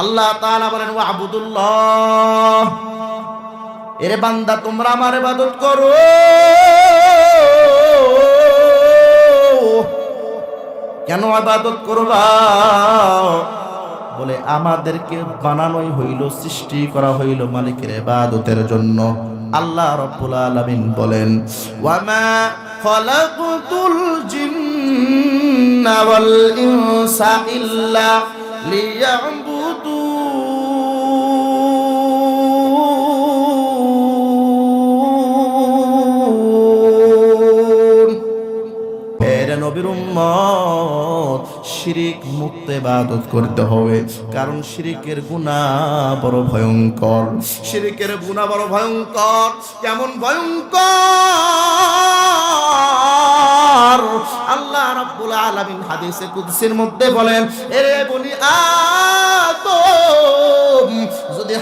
আল্লাহ তাআলা বলেন ওয়া আবুদুল্লাহ এরে বান্দা তোমরা আমার ইবাদত করো। কেন ইবাদত করবা? বলে, আমাদেরকে বানানোই হইল, সৃষ্টি করা হইল মালিকের ইবাদতের জন্য। আল্লাহ রাব্বুল আলামিন বলেন, ওয়ামা খলাকতুল জিন্না ওয়াল ইনসা ইল্লা লিয়াবুদুন উম্মত শিরিক মুক্ত ইবাদত করতে হবে। কারণ শিরিকের গুনাহ বড় ভয়ঙ্কর। শিরিকের গুনাহ বড় ভয়ঙ্কর। কেমন ভয়ঙ্কর? আল্লাহ রাব্বুল আলামিন হাদিসে কুদসির মধ্যে বলেন, এরে বলি যদি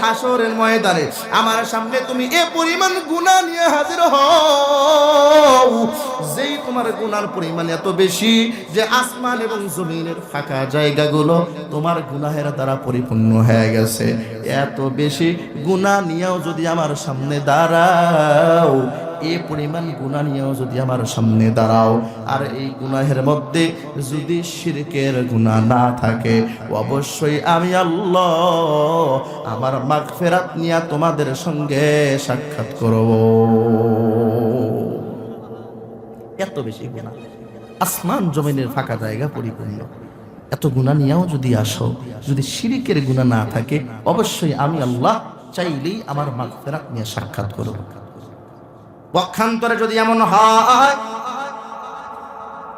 হাসরের ময়দানে। আমার সামনে তুমি এ পরিমাণ গুণা নিয়ে হাজির হও। যেই তোমার গুনার পরিমাণ এত বেশি যে আসমান এবং জমিনের ফাঁকা জায়গাগুলো তোমার গুনাহের দ্বারা পরিপূর্ণ হয়ে গেছে। এত বেশি গুণা নিয়েও যদি আমার সামনে দাঁড়াও এই পরিমাণ গুণা নিয়েও যদি আমার সামনে দাঁড়াও, আর এই গুনাহের মধ্যে যদি শিরকের গুণা না থাকে, অবশ্যই আমি আল্লাহ আমার মাগ ফেরাত নিয়ে তোমাদের সঙ্গে সাক্ষাৎ করব। এত বেশি গুণা আসমান জমিনের ফাঁকা জায়গা পরিপূর্ণ। এত গুণা নিয়েও যদি আসো, যদি শিরিকের গুণা না থাকে, অবশ্যই আমি আল্লাহ চাইলেই আমার মাগ ফেরাত নিয়ে সাক্ষাৎ করব। পক্ষান্তরে যদি এমন হয়,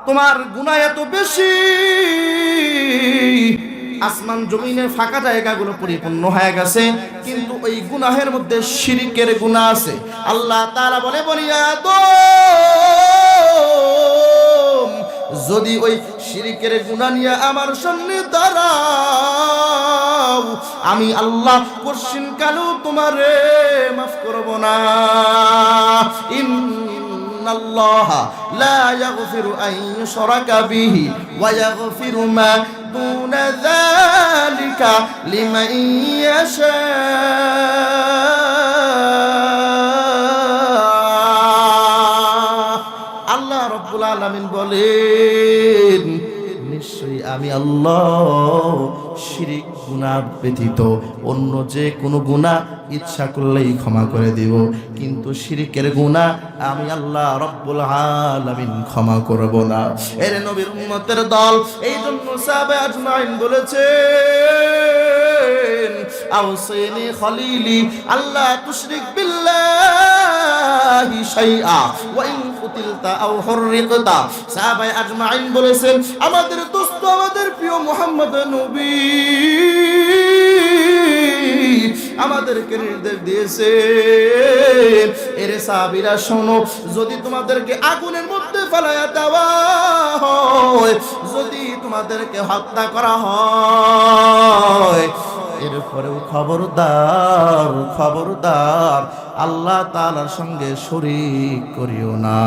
তোমার গুণা এত বেশি, আসমান জমিনের ফাঁকা জায়গাগুলো পরিপূর্ণ হয়ে গেছে, কিন্তু ওই গুনাহের মধ্যে শিরিকের গুণা আছে। আল্লাহ তারা বলে বলিয়া যদি ওই শিরিকের গুণা নিয়ে আমার সামনে দাঁড়াও আমি আল্লাহ কোশ্চিন কালও তোমারে মাফ করব না إن الله لا يغفر أن يشرك به ويغفر ما دون ذلك لمن يشاء আল্লাহ রব্বুল আলামিন বলেন নিশ্চয়ই আমি আল্লাহ শিরিক গুনাহ ব্যতীত, অন্য যে কোনো গুনাহ ইচ্ছা করলেই ক্ষমা করে দিব। কিন্তু শিরিকের গুনাহ আমি আল্লাহ রব্বুল আলামিন ক্ষমা করব না। এর নবীর উম্মতের দল এই জন্য সাহাবে আজমাইন বলেছেন আউসিনি খলিলি আল্লাহ তুশরিক বিল্লাহি শাইআ, ওয়া ইন কুতিলতা আও হুররিকতা। সাহাবায়ে আজমাইন বলেছেন, আমাদের দোস্ত আমাদের প্রিয় মুহাম্মদ নবী। আমাদেরকে নির্দেশ দিয়েছে। এরে সাহাবীরা, শোনো, যদি তোমাদেরকে আগুনের মধ্যে ফেলায়া দেওয়া হয়, যদি তোমাদেরকে হত্যা করা হয়, এরপরেও খবরদার খবরদার, আল্লাহ তালার সঙ্গে শরীক করিও না।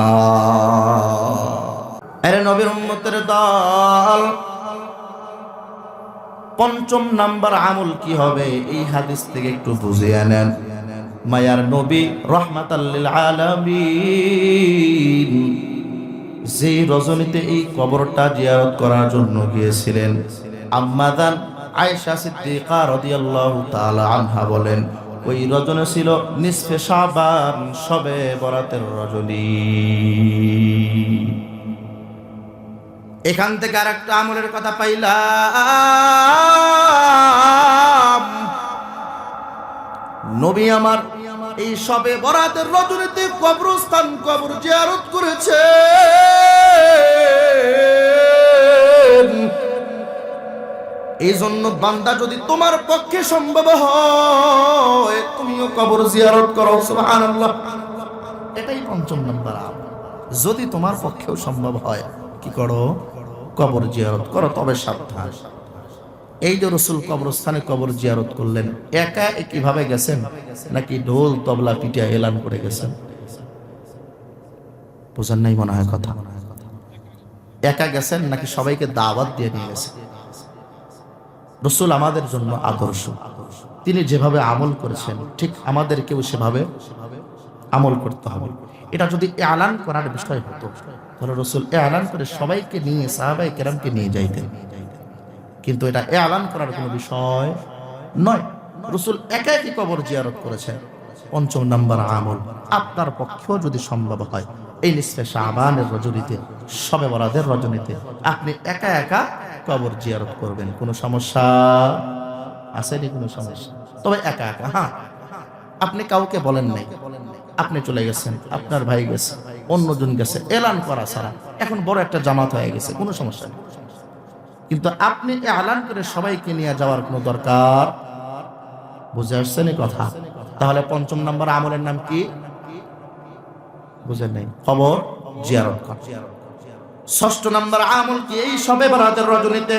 আরে নবীর উম্মতের দল। পঞ্চম নাম্বার আমল কি হবে? এই হাদিস থেকে একটু বুঝিয়ে নেন। মায়ার নবী রহমাতাল্লিল আলামিন যে রজনীতে এই কবরটা জিয়ারত করার জন্য গিয়েছিলেন, আম্মাদান আয়েশা সিদ্দিকা রাদিয়াল্লাহু তাআলা আনহা বলেন, ওই রজনী ছিল নিসফে শাবান সবে বরাতের রজনী। এখান থেকে আর একটা আমলের কথা পাইলাম। নবী আমার এই সবে বরাতের রজনীতে কবরস্থান, কবর জিয়ারত করেছে এই জন্য বান্দা যদি তোমার পক্ষে সম্ভব হয়, তুমিও কবর জিয়ারত করো, সুবহানাল্লাহ। এটাই পঞ্চম নম্বর যদি তোমার পক্ষেও সম্ভব হয় কি করো, কবর জিয়ারত করো, তবে সাবধান। এই যে রসুল কবরস্থানে কবর জিয়ারত করলেন, একা একইভাবে গেছেন? নাকি ঢোল তবলা পিটিয়া এলান করে গেছেন? বোঝার নাই মনে হয় কথা। একা গেছেন নাকি সবাইকে দাওয়াত দিয়ে নিয়ে গেছেন? রসুল আমাদের জন্য আদর্শ। তিনি যেভাবে আমল করেছেন, ঠিক আমাদেরকেও সেভাবে আমল করতে হবে। এটা যদি এলান করার বিষয় হতো, তাহলে রসুল এলান করে সবাইকে নিয়ে সাহাবাই কেরামকে নিয়ে যাইতেন। কিন্তু এটা এলান করার কোনো বিষয় নয়। রসুল একা একই কবর জিয়ারত করেছেন। পঞ্চম নাম্বার আমল, আপনার পক্ষেও যদি সম্ভব হয়, এই নিঃশ্বে শাহবানের রজনীতে, সবে বরাদের রজনীতে, আপনি একা একা কবর জিয়ারত করবেন। কোনো সমস্যা? আসেনি কোনো সমস্যা। তবে একা একা হ্যাঁ। আপনি কাউকে বলেন নাই। আপনি চলে গেছেন, আপনার ভাই গেছে, অন্যজন গেছে, এলান করা ছাড়া। এখন বড় একটা জামাত হয়ে গেছে, কোনো সমস্যা নেই। কিন্তু আপনি এলান করে সবাইকে নিয়ে যাওয়ার কোনো দরকার? বুঝে আসছেন কথা? তাহলে পঞ্চম নম্বর আমলের নাম কি? বুঝেন নাই। খবর জিয়ারত করা। ষষ্ঠ নম্বর আমল কি? এই সবে বরাতের রজনীতে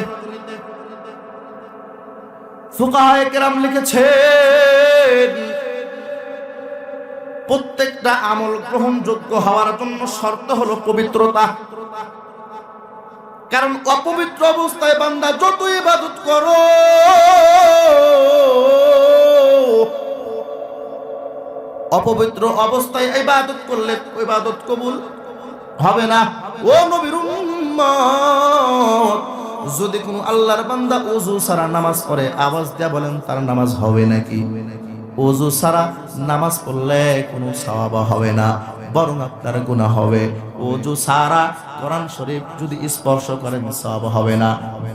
ফুকাহায়ে কেরাম লিখেছেন প্রত্যেকটা আমল গ্রহণযোগ্য হওয়ার জন্য শর্ত হলো পবিত্রতা। কারণ অপবিত্র অবস্থায় বান্দা যত ইবাদত করো, অপবিত্র অবস্থায় ইবাদত করলে ইবাদত কবুল হবে না। ও নবীর যদি কোনো আল্লাহর বান্দা ওযু ছাড়া নামাজ পড়ে, আওয়াজ দেয়া বলেন, তার নামাজ হবে নাকি? ওযু ছাড়া নামাজ পড়লে কোনো সওয়াব হবে না, বরং আপনার গুনাহ হবে। ওযু ছাড়া কোরআন শরীফ যদি স্পর্শ করেন, সওয়াব হবে না,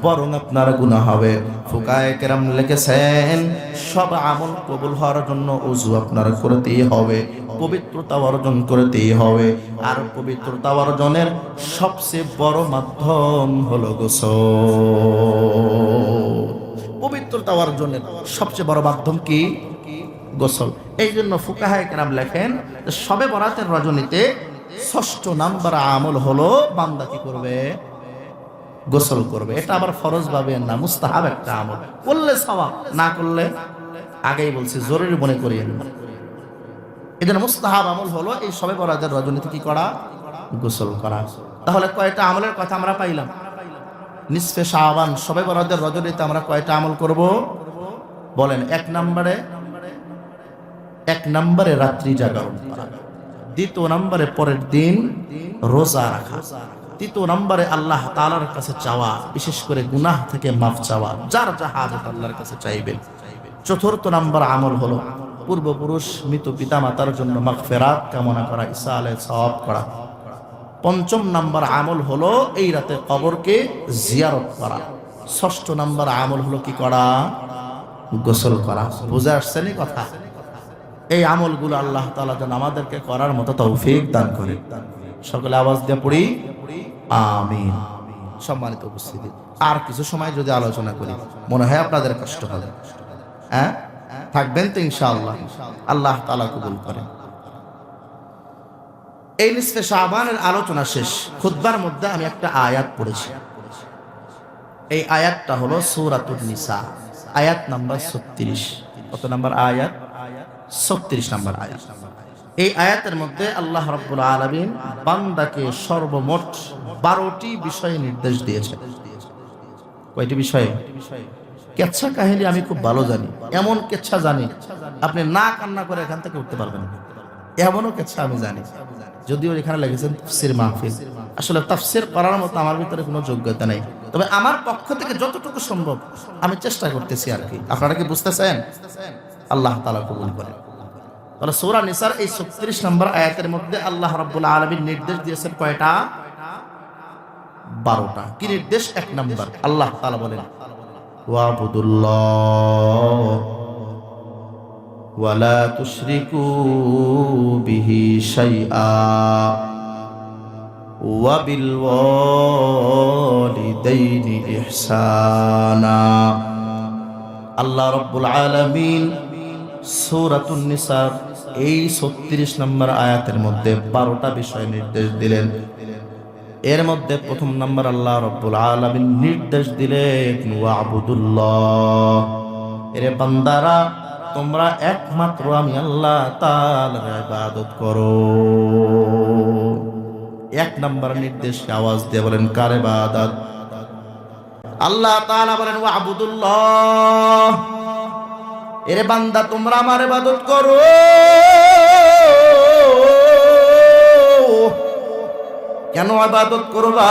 বরং আপনার গুনাহ হবে। ফুকায়ে কেরাম লিখেছেন, সব আমল কবুল হওয়ার জন্য ওযু আপনার করতেই হবে, পবিত্রতা অর্জন করতেই হবে। আর পবিত্রতা অর্জনের সবচেয়ে বড় মাধ্যম হলো গোসল। পবিত্রতা অর্জনের সবচেয়ে বড় মাধ্যম কি? গোসল। এই জন্য ফুকাহায় কেরাম লেখেন সবে বরাতের রজনীতে ষষ্ঠ নাম্বার আমল হলো বান্দা কি করবে? গোসল করবে। এটা আবার ফরজ ভাবে না, মুস্তাহাব একটা আমল। করলে সওয়াব, না করলে আগেই বলছি জরুরি মনে না এই জন্য মুস্তাহাব আমল হলো এই সবে বরাতের রজনীতে কি করা? গোসল করা। তাহলে কয়টা আমলের কথা আমরা পাইলাম? নিসফে শাহবান সবে বরাতের রজনীতে আমরা কয়টা আমল করব? বলেন, এক নম্বরে এক নম্বরে রাত্রি জাগরণ করা। দ্বিতীয় নম্বরে পরের দিন রোজা রাখা। তৃতীয় নম্বরে আল্লাহ তালার কাছে চাওয়া, বিশেষ করে গুনাহ থেকে মাফ চাওয়া, যার যাহা আল্লাহর কাছে চাইবেন। চতুর্থ নম্বর আমল হলো পূর্বপুরুষ মৃত পিতা মাতার জন্য মাগফেরাত কামনা করা ঈসা আলাই সওয়াব করা। পঞ্চম নাম্বার আমল হলো এই রাতে কবরকে জিয়ারত করা। ষষ্ঠ নাম্বার আমল হলো কি করা? গোসল করা। বুঝে আসছেন এই কথা? এই আমলগুলো আল্লাহ তাআলা যেন আমাদেরকে করার মতো তৌফিক দান করে। সকলে আওয়াজ দিয়ে পড়ি আমি সম্মানিত উপস্থিতি। আর কিছু সময় যদি আলোচনা করি, মনে হয় আপনাদের কষ্ট হবে। হ্যাঁ? থাকবেন তো ইনশাআল্লাহ। আল্লাহ তাআলা কবুল করেন। এই নিসফে শাহবানের আলোচনা শেষ। খুতবার মধ্যে আমি একটা আয়াত পড়েছি। এই আয়াতটা হলো সূরাতুন নিসা। আয়াত নাম্বার 36 কত নাম্বার আয়াত? 36 নাম্বার আয়াত। এই আয়াতের মধ্যে আল্লাহ রাব্বুল আলামিন বান্দাকে সর্বমোট 12টি বিষয়ে নির্দেশ দিয়েছেন। কয়টি বিষয়ে? কেচ্ছা কাহিনী আমি খুব ভালো জানি। এমন কেচ্ছা জানি, আপনি না কান্না করে এখান থেকে উঠতে পারবেন এমনও কেচ্ছা আমি জানি। যদিও এখানে লেগেছেন তাফসির মাহফিল। আসলে তাফসির করার মতো আমার ভিতরে কোনো যোগ্যতা নেই। তবে আমার পক্ষ থেকে যতটুকু সম্ভব আমি চেষ্টা করতেছি আর কি। আপনারা কি বুঝতে বুঝতেছেন আল্লাহ তালা কবুল করেন তাহলে সৌরা নিসার এই ছত্রিশ নম্বর আয়াতের মধ্যে আল্লাহ রব্বুল আলমীর নির্দেশ দিয়েছেন কয়টা? বারোটা। কি নির্দেশ? এক নম্বর। আল্লাহ তালা বলেন, ওয়াবুদুল্লাহ ওয়ালা তুশরিকু বিহি শাইআ ওয়াবিল ওয়ালিদাইনি ইহসানা। আল্লাহ রব্বুল আলমিন সূরাতুন নিসার এই 36 নম্বর আয়াতের মধ্যে 12টা বিষয় নির্দেশ দিলেন। এর মধ্যে প্রথম নম্বর আল্লাহ রব্বুল আলামিন নির্দেশ দিলেন, ওয়াবুদুল্লাহ। এরে বান্দারা, তোমরা একমাত্র আমি আল্লাহ তাআলার ইবাদত করো। এক নম্বর নির্দেশ আওয়াজ দিয়ে বলেন, কার ইবাদত? আল্লাহ তাআলা বলেন ওয়া আবুদুল্লাহ এরে বান্দা, তোমরা আমার ইবাদত করো। কেন ইবাদত করবা?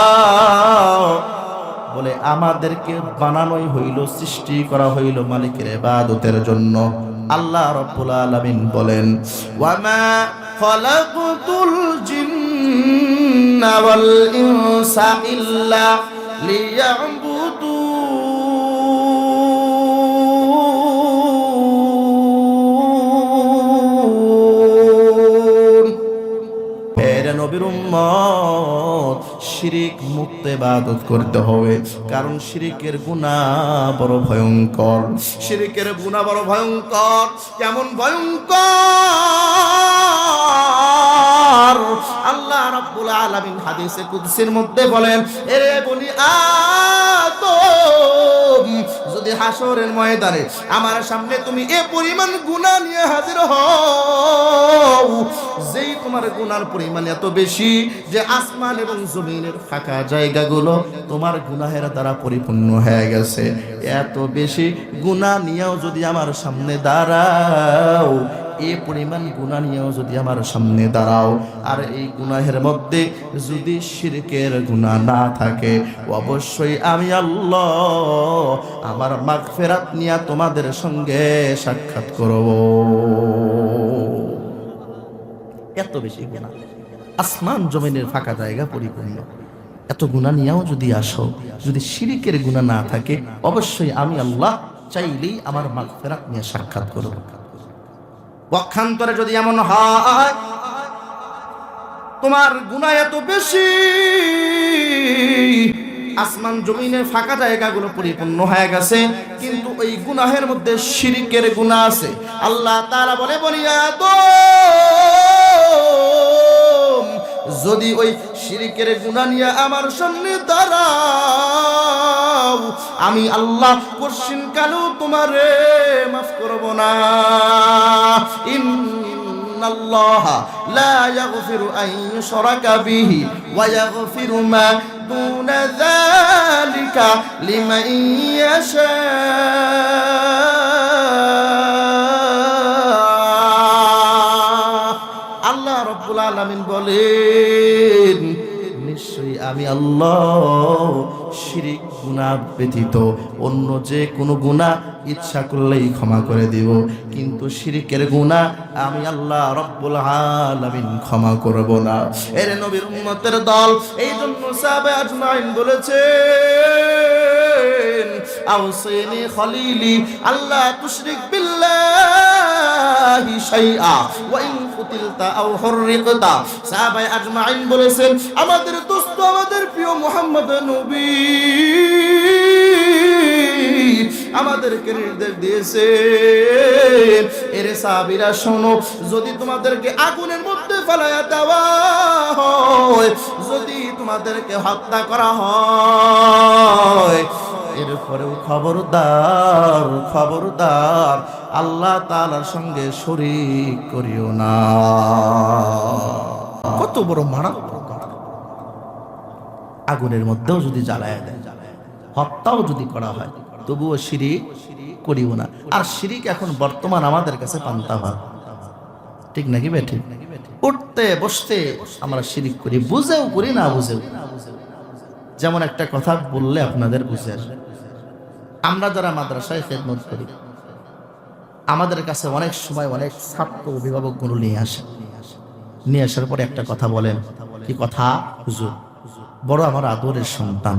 বলে, আমাদেরকে বানানোই হইল, সৃষ্টি করা হইল মালিকের ইবাদতের জন্য। আল্লাহ রাব্বুল আলামিন বলেন, ওয়ামা খলাকতুল জিন্না ওয়াল ইনসা ইল্লা নবীর উম্মত শিরিক মুক্ত ইবাদত করতে হবে। কারণ শিরিকের গুনাহ বড় ভয়ঙ্কর। শিরিকের গুনাহ বড় ভয়ঙ্কর, কেমন ভয়ঙ্কর? আল্লাহ রাব্বুল আলামিন হাদিসে কুদসির মধ্যে বলেন, এরে বলি আদম যদি হাসরের ময়দানে আমার সামনে তুমি এ পরিমাণ গুণা নিয়ে হাজির হও, যেই তোমার গুনার পরিমাণ এত বেশি যে আসমান এবং জমিনের ফাঁকা জায়গাগুলো তোমার গুনাহের দ্বারা পরিপূর্ণ হয়ে গেছে, এত বেশি গুণা নিয়েও যদি আমার সামনে দাঁড়াও এ পরিমাণ গুণা নিয়েও যদি আমার সামনে দাঁড়াও, আর এই গুনাহের মধ্যে যদি শিরকের গুণা না থাকে, অবশ্যই আমি আল্লাহ আমার মাগফেরাত নিয়ে তোমাদের সঙ্গে সাক্ষাৎ করব। এত বেশি গুণা আসমান জমিনের ফাঁকা জায়গা পরিপূর্ণ। এত গুণা নিয়েও যদি আসো, যদি শিরিকের গুণা না থাকে, অবশ্যই আমি আল্লাহ চাইলেই আমার মাগফেরাত নিয়ে সাক্ষাৎ করব। পক্ষান্তরে যদি এমন হয়, তোমার গুণা এত বেশি, আসমান জমিনের ফাঁকা জায়গাগুলো পরিপূর্ণ হয়ে গেছে, কিন্তু ওই গুনাহের মধ্যে শিরিকের গুণা আছে। আল্লাহ তারা বলে বলিয়া তো যদি ওই শিরিকের গুণা নিয়ে আমার সামনে দাঁড়াও, আমি আল্লাহ কোশ্চিন কেন তোমারে মাফ করব না? ইন্নাল্লাহ লা ইয়াগফিরু আন ইউশরাকা বিহি ওয়া ইয়াগফিরু মা দুনা যালিকা লিমান ইয়াশা। রব্বুল আলামিন বলেন, নিশ্চয়ই আমি আল্লাহ শিরিক, গুনাহ ব্যতীত অন্য যে কোনো গুনাহ ইচ্ছা করলেই ক্ষমা করে দিব। কিন্তু শিরিকের গুনাহ আমি আল্লাহ রব্বুল আলামিন ক্ষমা করব না। এর নবীর উম্মতের দল এই জন্য সাহাবে আজমাইন বলেছেন আউসিনি খলিলি আল্লাহ তুশরিক বিল্লাহি শাইআ, ওয়া ইন কুতিলতা আও হুররিকতা। সাহাবায়ে আজমাইন বলেছেন, আমাদের দোস্ত, আমাদের প্রিয় মুহাম্মদ নবী, আমাদেরকে নির্দেশ দিয়েছে এর সাহাবীরা, শোনো, যদি তোমাদেরকে আগুনের মধ্যে ফেলায়া দেওয়া হয়, যদি তোমাদেরকে হত্যা করা হয়, এরপরেও খবরদার খবরদার আল্লাহ তাআলার সঙ্গে শরীক করিও না। কত বড় মারাত্মক আগুনের মধ্যেও যদি জ্বালায় দেয়, হত্যাও যদি করা হয়, তবুও শিরিক করিও না। আর শিরিক এখন বর্তমান আমাদের কাছে পান্তা হয় ঠিক নাকি বে ঠিক উঠতে, বসতে আমরা শিরিক করি, বুঝেও করি না বুঝেও। যেমন একটা কথা বললে আপনাদের বুঝে আসবে আমরা যারা মাদ্রাসায় খেদমত করি আমাদের কাছে অনেক সময় অনেক ছাত্র অভিভাবকগুলো নিয়ে আসে। নিয়ে আসার পরে একটা কথা বলেন, কি কথা? বড় আমার আদরের সন্তান,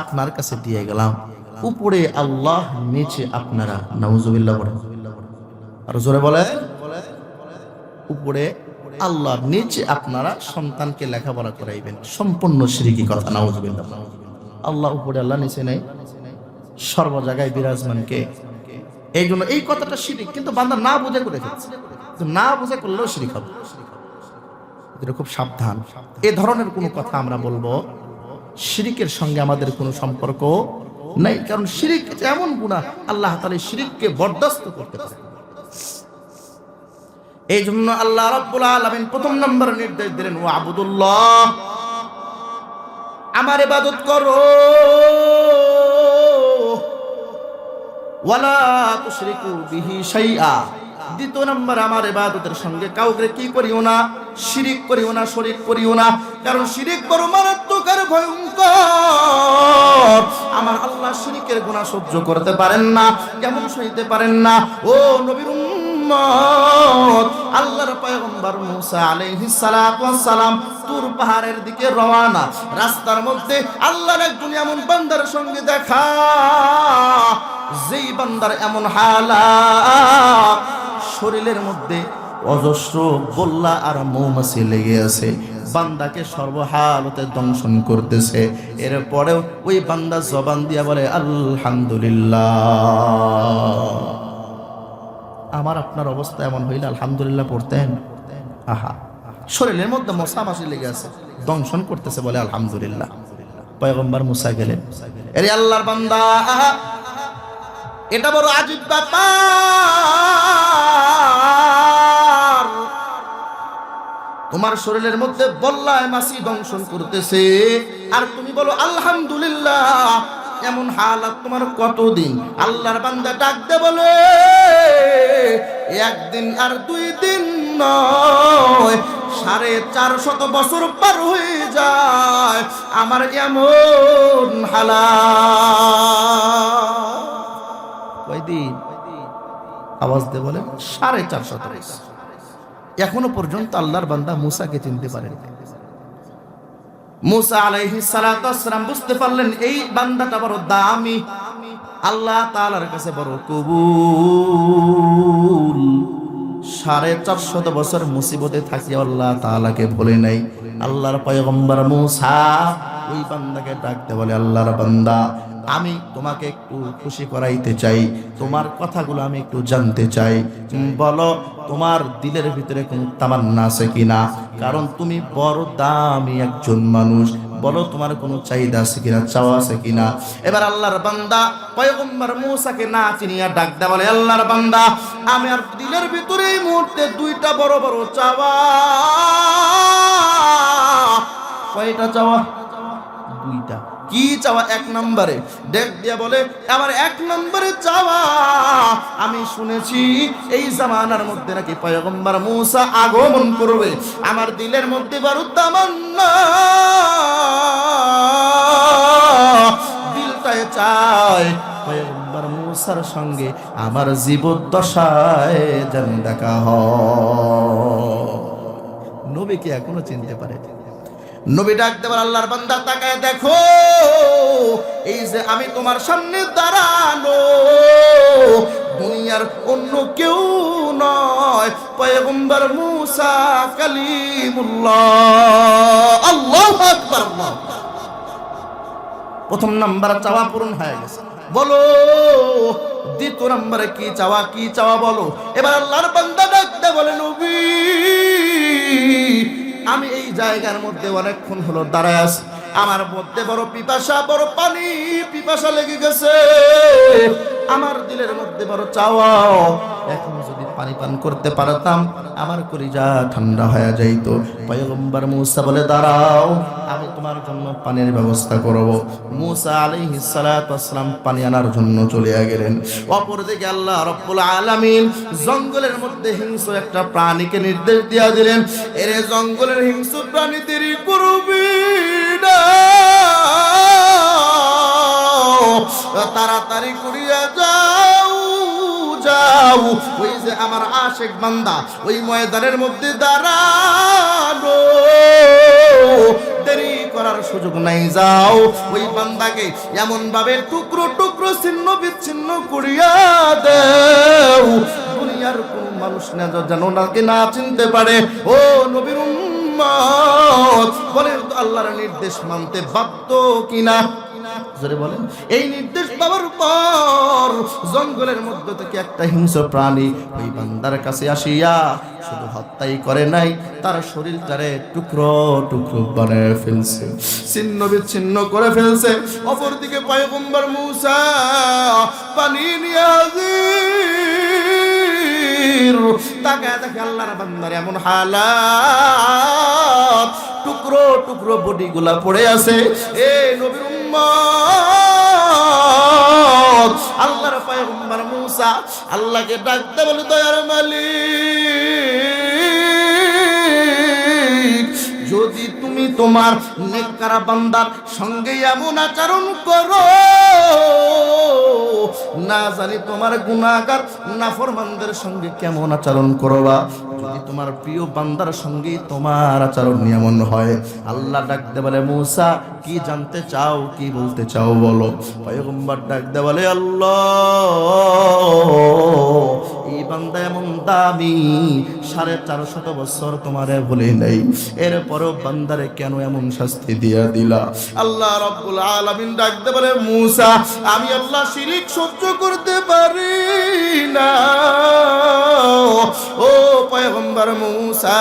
আপনার কাছে দিয়ে গেলাম। উপরে আল্লাহ, নিচে আপনারা, নাউজুবিল্লাহ বলেন। আর জোরে বলে উপরে আল্লাহ, নিচে আপনারা সন্তানকে লেখাপড়া করাইবেন। সম্পূর্ণ শ্রীকি কথা নাউজুবিল্লাহ। আল্লাহ উপরে, আল্লাহ নিচে নেই। সর্ব জায়গায় বিরাজমানকে এই জন্য এই কথাটা শিরিক, কিন্তু বান্দা না বুঝে করে না বুঝে করলেও শিরিক হবে। এটা খুব সাবধান। এ ধরনের কোনো কথা আমরা বলব, শিরিকের সঙ্গে আমাদের কোনো সম্পর্ক নাই। কারণ শিরিক এমন গুণা আল্লাহ তাহলে শিরিককে বরদাস্ত করতে পারে এই জন্য আল্লাহ রাব্বুল আলামিন প্রথম নম্বর নির্দেশ দিলেন ও আবুদুল্লাহ, আমার ইবাদত করো। ওয়ালা তুশরিকু বিহি শাইআ। দ্বিতীয় নম্বর, আমার ইবাদতের সঙ্গে কাউকে কি করিও না, শিরিক করিও না, শরিক করিও না। কারণ শিরিক বড় মারাত্মক আর ভয়ঙ্কর। আমার আল্লাহ শিরিকের গুনাহ সহ্য করতে পারেন না, কেমন সইতে পারেন না। ও নবীর উম্মত, আল্লাহর পয়গম্বর মুসা আলাইহিস পাহাড়ের দিকে রওনা। রাস্তার মধ্যে আল্লাহর একজন এমন বান্দার সঙ্গে দেখা যেই বান্দার এমন হালা শরীরের মধ্যে অজস্র গোল্লা আর মৌমাছি লেগে আছে। বান্দাকে সর্বহালতে দংশন করতেছে। এরপরেও ওই বান্দা জবান দিয়া বলে, আলহামদুলিল্লাহ। আমার আপনার অবস্থা এমন হইলে আলহামদুলিল্লাহ পড়তেন? আহা। শরীরের মধ্যে মশা মাসি লেগে আছে। দংশন করতেছে বলে, আলহামদুলিল্লাহ। পয়গম্বর মুসা গেলেন। এরে আল্লাহর বান্দা এটা বড় আজীব ব্যাপার। তোমার শরীরের মধ্যে বল্লায় মাসি দংশন করতেছে। আর তুমি বলো, আলহামদুলিল্লাহ, এমন হালাত তোমার কতদিন? আল্লাহর বান্দা ডাকতে বলে, একদিন আর দুই দিন নয়, সাড়ে চার শত বছর পার হয়ে যায় আমার এমন হালাত। এখনও পর্যন্ত আল্লাহর বান্দা মুসাকে চিনতে পারেন। মুসা আলাইহি সালাম বুঝতে পারলেন, এই বান্দাটা বড় দামি। আল্লাহ তাআলার কাছে বড় কবুল। সাড়ে চারশত বছর মুসিবতে থাকি আল্লাহ তাআলাকে ভুলে নাই। আল্লাহর পয়গম্বর মুসা, ওই বান্দাকে ডাকতে বলে, আল্লাহর বান্দা আমি তোমাকে একটু খুশি করাইতে চাই, তোমার কথাগুলো আমি একটু জানতে চাই। বলো, তোমার দিলের ভিতরে কোনো তামান্না আছে কিনা? কারণ তুমি বড় দামি একজন মানুষ। বলো, তোমার কোনো চাহিদা আছে কিনা, চাওয়া আছে কিনা? এবার আল্লাহর বান্দা পয়গম্বর মূসাকে না চিনিয়া ডাক দেয়া বলে, আল্লাহর বান্দা, আমি আর দিলের ভিতরে এই মুহূর্তে দুইটা বড় বড় চাওয়া। কয়টা চাওয়া? দুইটা। কি চাওয়া এক নম্বরে? দেখ দিয়া বলে, আমার এক নম্বরে চাওয়া। আমি শুনেছি এই জামানার মধ্যে নাকি পয়গম্বর মূসা আগমন করবে। আমার দিলের মধ্যে বারুদ তামান্না। দিলটায় চায় পয়গম্বর মূসার সঙ্গে আমার জীব জীবদ্দশায় যেন দেখা হয়। নবীকে এখনও চিনতে পারে নবী ডাক দেবার আল্লাহর বান্দা তাকায় দেখো, এই যে আমি তোমার সামনে দাঁড়ানো, দুনিয়ার অন্য কেউ নয়। পয়গম্বর মুসা কালিমুল্লাহ। আল্লাহু আকবার প্রথম নাম্বার চাওয়া পূরণ হয়ে গেছে। বলো, দ্বিতীয় নম্বরে কি চাওয়া কি চাওয়া বলো। এবার আল্লাহর বান্দা ডাকতে বলে, নবী, আমি এই জায়গার মধ্যে অনেকক্ষণ হলো দাঁড়ায় আছে। আমার মধ্যে বড় পিপাসা, বড় পানি, পিপাসা লেগে গেছে। আমার দিলের মধ্যে বড় চাওয়া। এখন যদি পানি পান করতে পারতাম, আমার কলিজা ঠান্ডা হয়ে যাইত। পয়গম্বর মুসা বলে, দাঁড়াও, আমি তোমার জন্য পানির ব্যবস্থা করব। মুসা আলাইহিস ওয়াসসালাম পানি আনার জন্য চলে গেলেন। অপরদিকে আল্লাহ রব্বুল আলামিন জঙ্গলের মধ্যে হিংস্র একটা প্রাণীকে নির্দেশ দিয়া দিলেন। এরে জঙ্গলের হিংস্র প্রাণী দেরি করবি না। তাড়াতাড়ি করিয়া যাও যাও ওই যে আমার আশেক বান্দা, ওই ময়দানের মধ্যে দাঁড়ানো। দেরি করার সুযোগ নাই, যাও। ওই বান্দাকে এমন ভাবে টুকরো টুকরো ছিন্ন বিচ্ছিন্ন করিয়া দেও। দুনিয়ার কোন মানুষ না যেন নাকি না চিনতে পারে। ও নবীর উম্মত বলে আল্লাহর নির্দেশ মানতে বাধ্য কিনা? জোরে বলেন, এই নির্দেশ পাওয়ার পর জঙ্গলের মধ্য থেকে একটা হিংস্র প্রাণী ওই বান্দার কাছে আসিয়া শুধু হত্যাই করে নাই, তার শরীরটারে টুকরো টুকরো বানিয়ে ফেলছে, ছিন্ন বিচ্ছিন্ন করে ফেলছে। অপরদিকে পয়গম্বর মুসা পানি নিয়ে তাকে দেখে আল্লাহর বান্দার এমন হালাত, টুকরো টুকরো বডি গুলা পড়ে আছে। এ নবীর উম্মত আল্লাহর পয়গম্বর মুসা আল্লাহকে ডাকতে বলে দয়ার মালিক যদি তুমি তোমার নেককারা বান্দার সঙ্গে এমন আচরণ করো। না জানি তোমার গুণাগার নাফরমানদের সঙ্গে কেমন আচরণ করবা। যদি তোমার প্রিয় বান্দার সঙ্গে তোমার আচরণ এমন হয়, আল্লাহ ডাকতে বলে, মূসা, কি জানতে চাও, কি বলতে চাও বলো? পয়গম্বর ডাকতে বলে, আল্লাহ এই বান্দা এমন দামি, সাড়ে চারশত বছর তোমারে বলে নেই। এরপরও বান্দারে কেন এমন শাস্তি দিয়া দিলা? আল্লাহ রব্বুল আলামিন ডাকতে বলে, মূসা, আমি আল্লাহ শিরিক সহ্য করতে পারি না। ও পয়গম্বর মূসা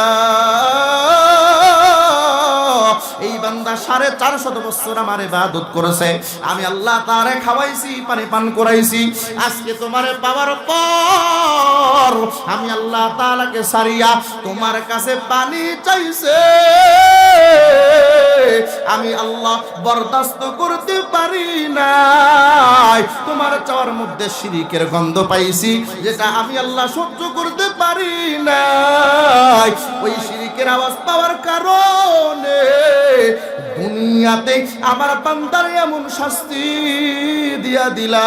সাড়ে চারশত বছর আমার ইবাদত করেছে। আমি আল্লাহ তারে খাওয়াইছি, পানি পান করাইছি। আজকে তোমারে পাওয়ার পর আমি আল্লাহ তাআলাকে সারিয়া তোমার কাছে পানি চাইছে। আমি আল্লাহ বরদাস্ত করতে পারি নাই। তোমার চাওয়ার মধ্যে শিরিকের গন্ধ পাইছি, যেটা আমি আল্লাহ সহ্য করতে পারি নাই। ওই শিরিকের আওয়াজ পাওয়ার কারণে দুনিয়াতে আমার পান্তার এমন শাস্তি দিয়া দিলা।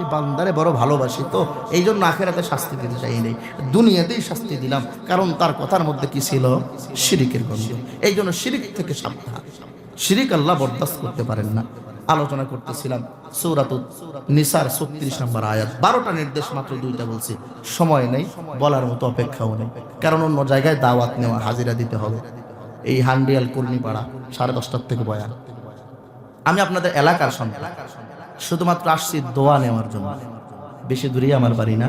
এই বান্দারে বড় ভালোবাসি তো এই জন্য আখেরাতে শাস্তি দিতে চাই নেই। দুনিয়াতেই শাস্তি দিলাম, কারণ তার কথার মধ্যে কি ছিল? শিরিকের গন্ধ। এই জন্য শিরিক থেকে সাবধান। শিরিক আল্লাহ বরদাস্ত করতে পারেন না। আলোচনা করতেছিলাম। সৌরাতুত নিসার ছত্রিশ নম্বর আয়াত। বারোটা নির্দেশ মাত্র দুইটা বলছি। সময় নেই, বলার মতো অপেক্ষাও নেই। কারণ অন্য জায়গায় দাওয়াত নেওয়া, হাজিরা দিতে হবে। এই হান্ডিয়াল কর্মীপাড়া সাড়ে দশটার থেকে বয়ান। আমি আপনাদের এলাকার সন্তান শুধুমাত্র আসছি দোয়া নেওয়ার জন্য। বেশি দূরেই আমার বাড়ি না,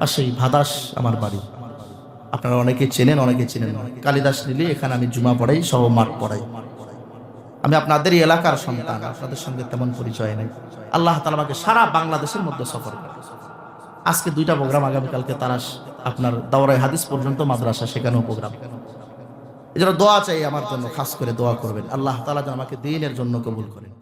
আর সেই ভাদাস আমার বাড়ি। আপনারা অনেকে চেনেন অনেকে চেনেন কালিদাস নিলে এখানে আমি জুমা পড়াই, সহ মাঠ পড়াই। আমি আপনাদেরই এলাকার সন্তান, আপনাদের সঙ্গে তেমন পরিচয় নেই। আল্লাহ তালা আমাকে সারা বাংলাদেশের মধ্যে সফর করে আজকে দুইটা প্রোগ্রাম আগামীকালকে তারা আপনার দাওরাই হাদিস পর্যন্ত মাদ্রাসা, সেখানেও প্রোগ্রাম এছাড়া জন্য দোয়া চাই আমার জন্য, খাস করে দোয়া করবেন। আল্লাহ তালা যেন আমাকে দিনের জন্য কবুল করেন।